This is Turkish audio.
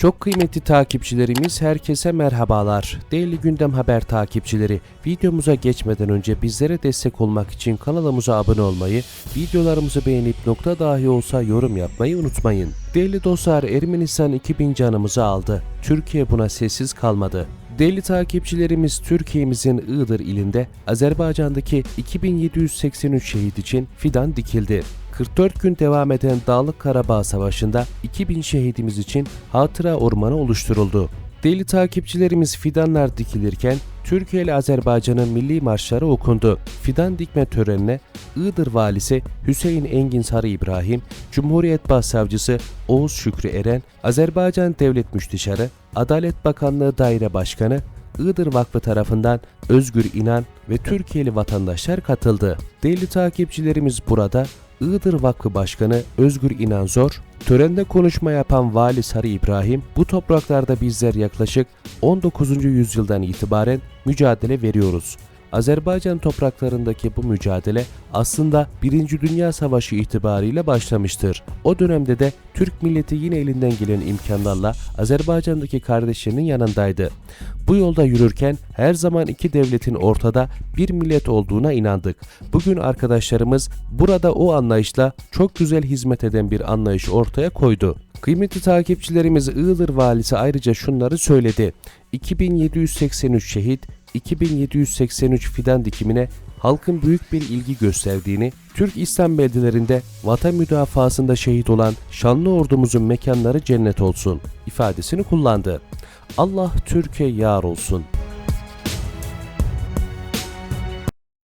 Çok kıymetli takipçilerimiz herkese merhabalar. Değerli Gündem Haber takipçileri, videomuza geçmeden önce bizlere destek olmak için kanalımıza abone olmayı, videolarımızı beğenip nokta dahi olsa yorum yapmayı unutmayın. Değerli dostlar, Ermenistan 2000 canımızı aldı. Türkiye buna sessiz kalmadı. Değerli takipçilerimiz Türkiye'mizin Iğdır ilinde Azerbaycan'daki 2783 şehit için fidan dikildi. 44 gün devam eden Dağlık Karabağ Savaşı'nda 2000 şehidimiz için hatıra ormanı oluşturuldu. Değerli takipçilerimiz fidanlar dikilirken Türkiye ile Azerbaycan'ın milli marşları okundu. Fidan dikme törenine Iğdır valisi Hüseyin Engin Sarı İbrahim, Cumhuriyet Başsavcısı Oğuz Şükrü Eren, Azerbaycan Devlet Müsteşarı, Adalet Bakanlığı Daire Başkanı, Iğdır Vakfı tarafından Özgür İnan ve Türkiye'li vatandaşlar katıldı. Değerli takipçilerimiz burada Iğdır Vakfı Başkanı Özgür İnanzor, törende konuşma yapan Vali Sarı İbrahim, bu topraklarda bizler yaklaşık 19. yüzyıldan itibaren mücadele veriyoruz. Azerbaycan topraklarındaki bu mücadele aslında 1. Dünya Savaşı itibariyle başlamıştır. O dönemde de Türk milleti yine elinden gelen imkanlarla Azerbaycan'daki kardeşlerinin yanındaydı. Bu yolda yürürken her zaman iki devletin ortada bir millet olduğuna inandık. Bugün arkadaşlarımız burada o anlayışla çok güzel hizmet eden bir anlayış ortaya koydu. Kıymetli takipçilerimiz Iğdır valisi ayrıca şunları söyledi. 2783 şehit, 2783 fidan dikimine halkın büyük bir ilgi gösterdiğini, Türk İslam beldelerinde vatan müdafasında şehit olan şanlı ordumuzun mekanları cennet olsun ifadesini kullandı. Allah Türkiye yar olsun.